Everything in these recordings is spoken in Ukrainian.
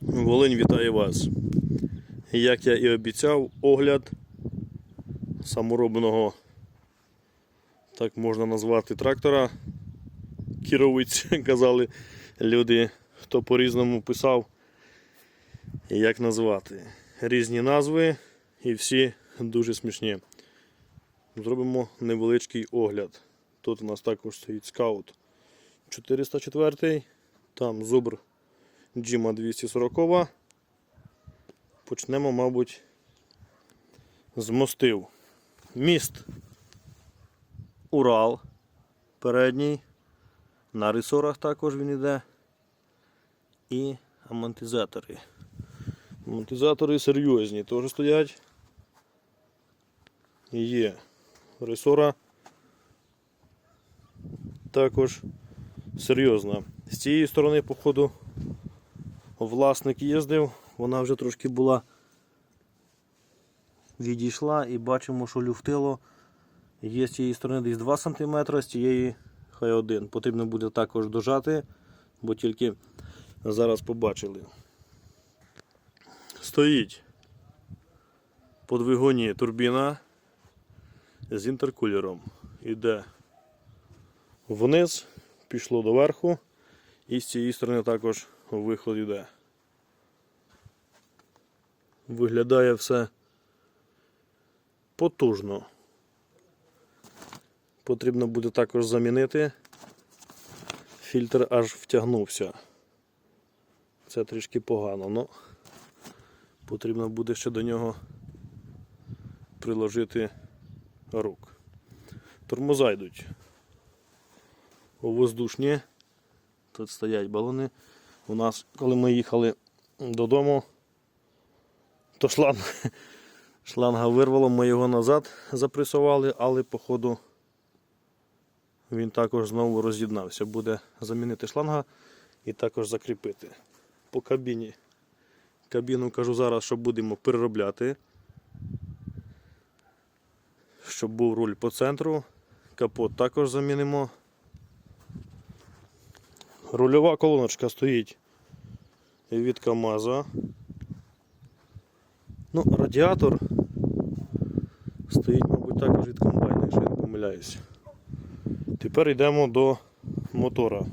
Волинь вітає вас. Як я і обіцяв, огляд саморобного, так можна назвати, трактора. Кіровиць, казали люди, хто по-різному писав, як назвати. Різні назви і всі дуже смішні. Зробимо невеличкий огляд. Тут у нас також стоїть скаут 404, там зубр Джима 240. Почнемо, мабуть, з мостив. Міст Урал передній. На рисорах також він йде. І амортизатори. Амортизатори серйозні теж стоять. Є ресора також серйозна. З цієї сторони, походу, власник їздив, вона вже трошки була відійшла і бачимо, що люфтило є з цієї сторони десь 2 см, з цієї хай один. Потрібно буде також дожати, бо тільки зараз побачили. Стоїть по двигуні турбіна з інтеркулером. Іде вниз, пішло до верху, і з цієї сторони також виход йде. Виглядає все потужно. Потрібно буде також замінити. Фільтр аж втягнувся. Це трішки погано, але потрібно буде ще до нього приложити рук. Тормоза йдуть воздушні. Тут стоять балони. У нас, коли ми їхали додому, то шланг, шланга вирвало, ми його назад запресували, але походу він також знову роз'єднався. Буде замінити шланга і також закріпити. По кабіні. Кабіну кажу зараз, що будемо переробляти. Щоб був руль по центру. Капот також замінимо. Рульова колоночка стоїть від КАМАЗа. Ну, радіатор стоїть, мабуть, також від комбайна, якщо я не помиляюсь. Тепер йдемо до мотора.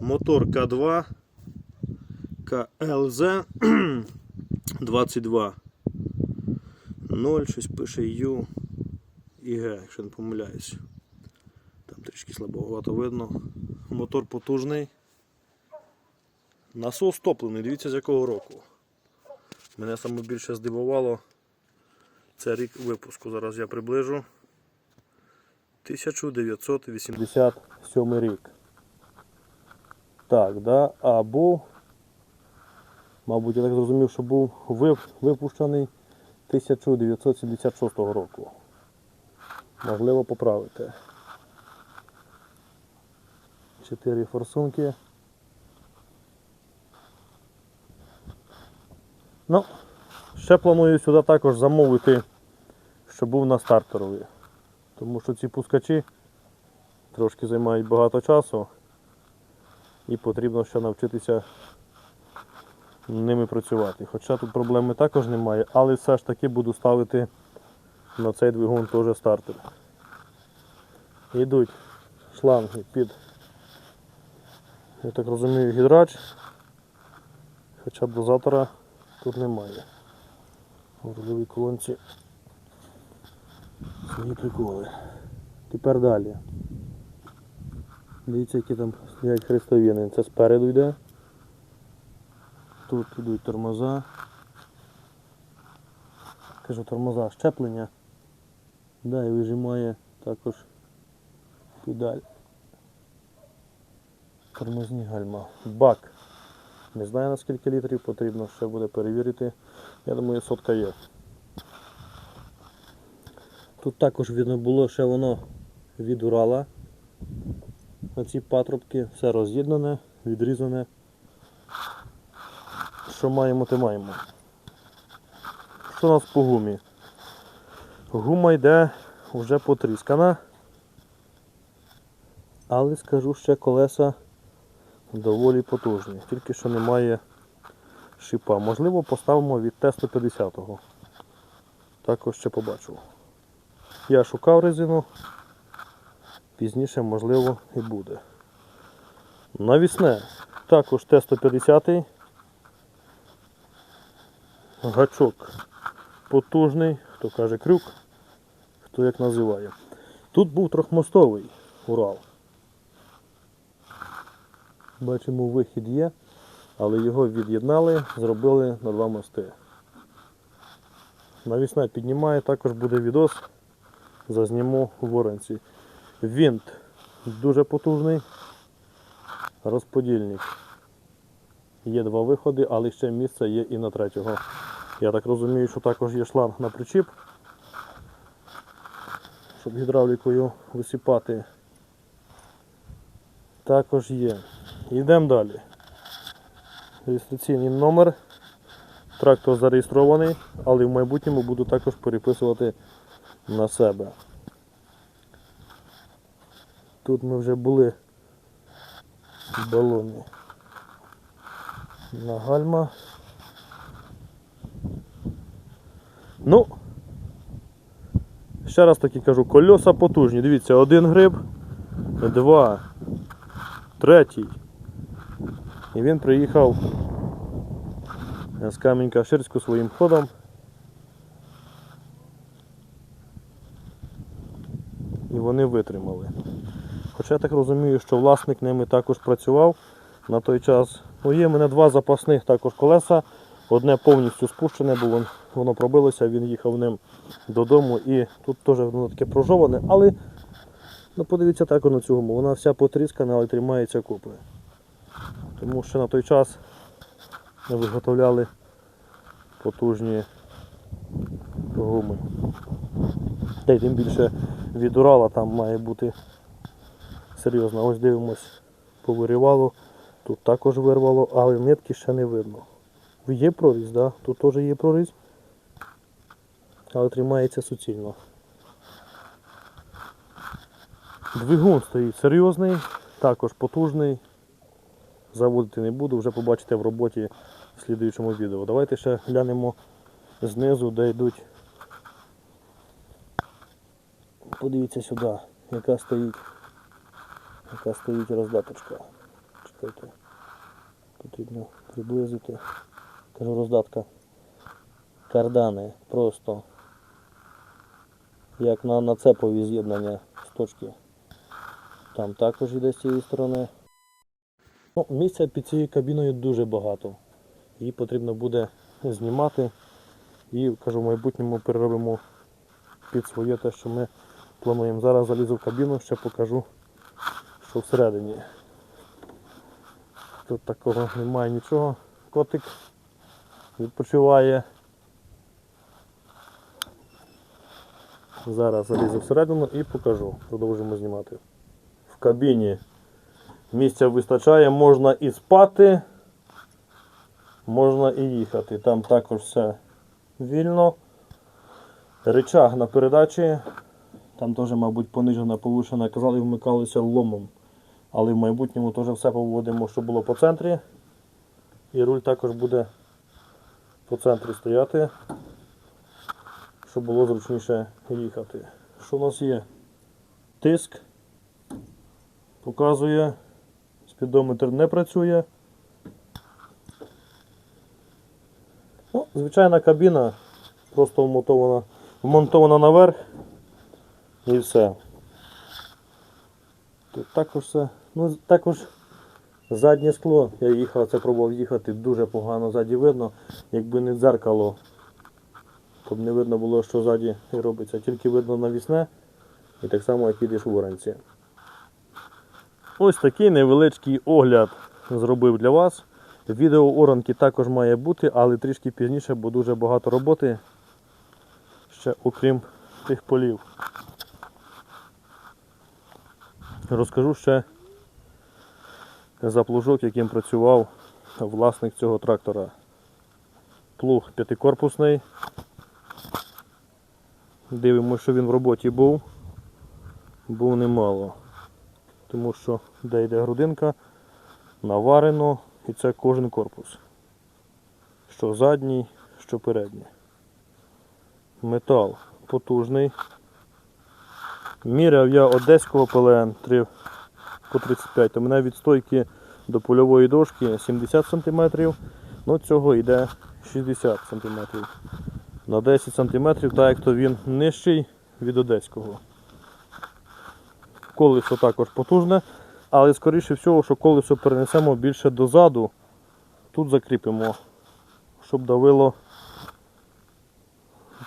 Мотор К2 КЛЗ 22 0, щось пише U і Г, якщо не помиляюсь. Там трішки слабовато видно. Мотор потужний. Насос топлений, дивіться з якого року. Мене саме більше здивувало. Це рік випуску. Зараз я приближу. 1987 рік. Так, да, а мабуть, я так зрозумів, що був випущений 1976 року. Можливо поправити. Чотири форсунки. Ну, ще планую сюди також замовити, щоб був на стартерові. Тому що ці пускачі трошки займають багато часу і потрібно ще навчитися ними працювати. Хоча тут проблеми також немає, але все ж таки буду ставити на цей двигун теж стартер. Йдуть шланги під, я так розумію, гідрач, хоча дозатора тут немає. В рульовій колонці свої приколи. Тепер далі. Дивіться, які там стоять хрестовини. Це спереду йде. Тут йдуть тормоза. Кажу, тормоза щеплення. Да, і вижимає також педаль. Тормозні гальма. Бак. Не знаю на скільки літрів потрібно, ще буде перевірити. Я думаю, сотка є. Тут також видно було, що воно від Урала. Оці патрубки, все роз'єднане, відрізане. Що маємо, те маємо. Що у нас по гумі? Гума йде вже потріскана. Але скажу ще колеса доволі потужні. Тільки що немає шипа. Можливо, поставимо від Т-150. Також ще побачу. Я шукав резину, пізніше, можливо, і буде. Навісне також Т-150. Гачок потужний, хто каже крюк, хто як називає. Тут був трьохмостовий Урал. Бачимо, вихід є, але його від'єднали, зробили на два мости. Навісна піднімає, також буде відос, зазніму в воронці. Вінт дуже потужний, розподільник. Є два виходи, але ще місце є і на третього. Я так розумію, що також є шланг на причіп, щоб гідравлікою висипати. Також є. Йдемо далі. Реєстраційний номер. Трактор зареєстрований, але в майбутньому буду також переписувати на себе. Тут ми вже були балони на гальма. Ну, ще раз таки кажу, кольоса потужні. Дивіться, один гриб, два, третій. І він приїхав з камінь Ширську своїм ходом. І вони витримали. Хоча я так розумію, що власник ними також працював на той час. Ну, є в мене два запасних також колеса. Одне повністю спущене, бо воно пробилося, він їхав ним додому і тут теж воно таке прожоване, але ну, подивіться так на цю гуму. Вона вся потріскана, але тримається купи. Тому що на той час ми виготовляли потужні гуми. Та й тим більше від Урала там має бути серйозно. Ось дивимось повирівало. Тут також вирвало, але нитки ще не видно. Є прорізь, да? тут теж є прорізь, але тримається суцільно. Двигун стоїть серйозний, також потужний. Заводити не буду, вже побачите в роботі в слідуючому відео. Давайте ще глянемо знизу, де йдуть. Подивіться сюди, яка стоїть, яка стоїть роздаточка. Чекайте. Потрібно приблизити. Кажу роздатка. Кардани просто. Як на нацепові з'єднання з точки. Там також йде з цієї сторони. Ну, місця під цією кабіною дуже багато. Її потрібно буде знімати і кажу, в майбутньому переробимо під своє те, що ми плануємо. Зараз залізу в кабіну, ще покажу, що всередині. Тут такого немає нічого. Котик відпочиває. Зараз залізу всередину і покажу. Продовжимо знімати. В кабіні місця вистачає, можна і спати, можна і їхати. Там також все вільно. Рычаг на передачі. Там теж, мабуть, понижена, повишена. Казали, вмикалися ломом. Але в майбутньому теж все поводимо, щоб було по центрі. І руль також буде по центрі стояти, щоб було зручніше їхати. Що у нас є? Тиск. Показує. Спідометр не працює. Ну, звичайна кабіна просто вмонтована, вмонтована наверх і все. Тут також все. Ну, також заднє скло. Я їхав, це пробував їхати, дуже погано ззаді видно. Якби не дзеркало, то б не видно було, що ззаді робиться. Тільки видно навісне і так само, як їдеш в оранці. Ось такий невеличкий огляд зробив для вас. Відео оранки також має бути, але трішки пізніше, бо дуже багато роботи ще окрім тих полів. Розкажу ще за плужок, яким працював власник цього трактора. Плуг п'ятикорпусний. Дивимося, що він в роботі був. Був немало. Тому що де йде грудинка, наварено і це кожен корпус. що задній, що передній. Метал потужний. Міряв я одеського ПЛН 3 по 35. У мене від стойки до польової дошки 70 см, ну цього йде 60 см. На 10 см, так як то він нижчий від одеського. Колесо також потужне, але скоріше всього, що колесо перенесемо більше дозаду, тут закріпимо, щоб давило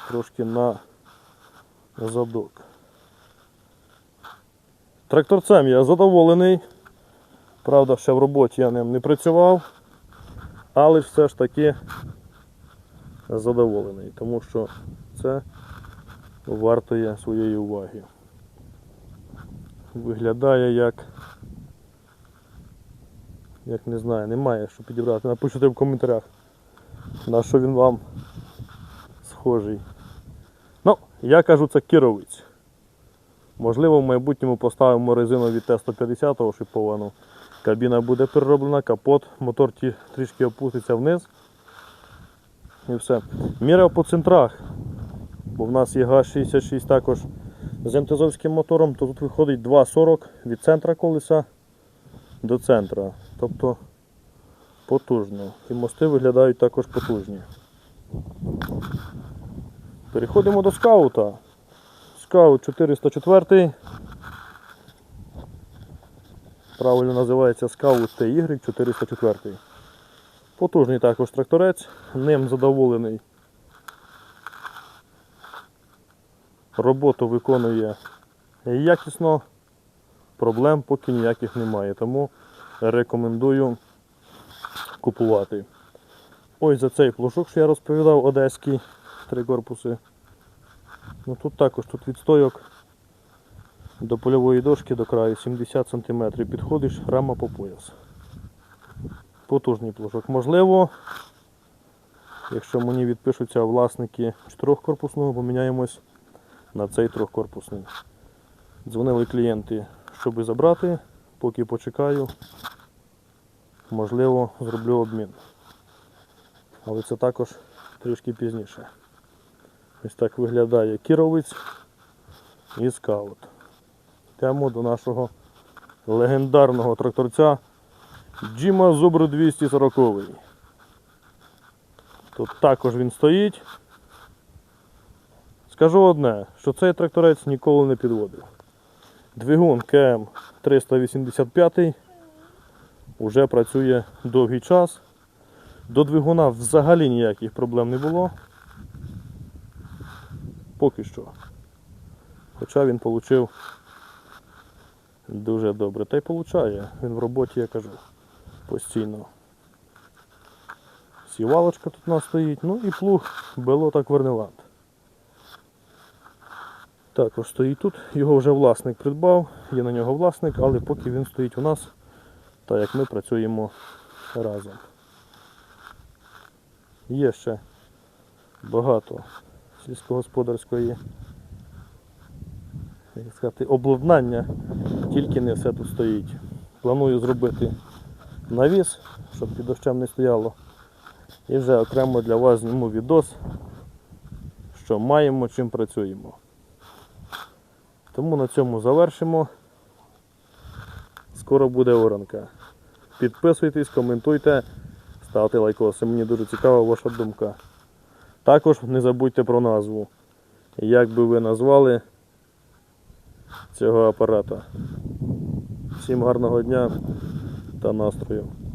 трошки на задок. Тракторцем я задоволений. Правда, ще в роботі я ним не працював, але все ж таки задоволений, тому що це вартує своєї уваги. Виглядає як. Як не знаю, немає що підібрати. Напишіть в коментарях, на що він вам схожий. Ну, я кажу, це кіровець. Можливо, в майбутньому поставимо резину від Т-150 шиповану. Кабіна буде перероблена, капот, мотор трішки опуститься вниз. І все. Міряв по центрах. Бо в нас є ГАЗ-66 також з МТЗовським мотором, то тут виходить 2,40 від центра колеса до центра. Тобто потужно. І мости виглядають також потужні. Переходимо до скаута. Скаут 404. Правильно називається скаут TY 404. Потужний також тракторець, ним задоволений. Роботу виконує якісно, проблем поки ніяких немає, тому рекомендую купувати. Ось за цей плужок, що я розповідав, одеський, три корпуси. Ну тут також тут відстойок до польової дошки до краю 70 см. Підходиш рама по пояс. Потужний плужок. Можливо, якщо мені відпишуться власники чотирьохкорпусного, поміняємось на цей трьохкорпусний. Дзвонили клієнти, щоб забрати, поки почекаю, можливо, зроблю обмін. Але це також трішки пізніше. Ось так виглядає кіровець і скаут. Йдемо до нашого легендарного тракторця Джима Зубр 240. Тут також він стоїть. Скажу одне, що цей тракторець ніколи не підводив. Двигун КМ 385 вже працює довгий час. До двигуна взагалі ніяких проблем не було. Поки що. Хоча він отримав дуже добре. Та й получає. Він в роботі, я кажу, постійно. Сівалочка тут у нас стоїть, ну і плуг Белота Квернеланд. Також стоїть тут, його вже власник придбав, є на нього власник, але поки він стоїть у нас, так як ми працюємо разом. Є ще багато сільськогосподарської як сказати, обладнання, тільки не все тут стоїть. Планую зробити навіс, щоб під дощем не стояло. І вже окремо для вас зніму відос, що маємо, чим працюємо. Тому на цьому завершимо. Скоро буде оранка. Підписуйтесь, коментуйте, ставте лайкоси. Мені дуже цікава ваша думка. Також не забудьте про назву. Як би ви назвали цього апарата. Всім гарного дня та настрою.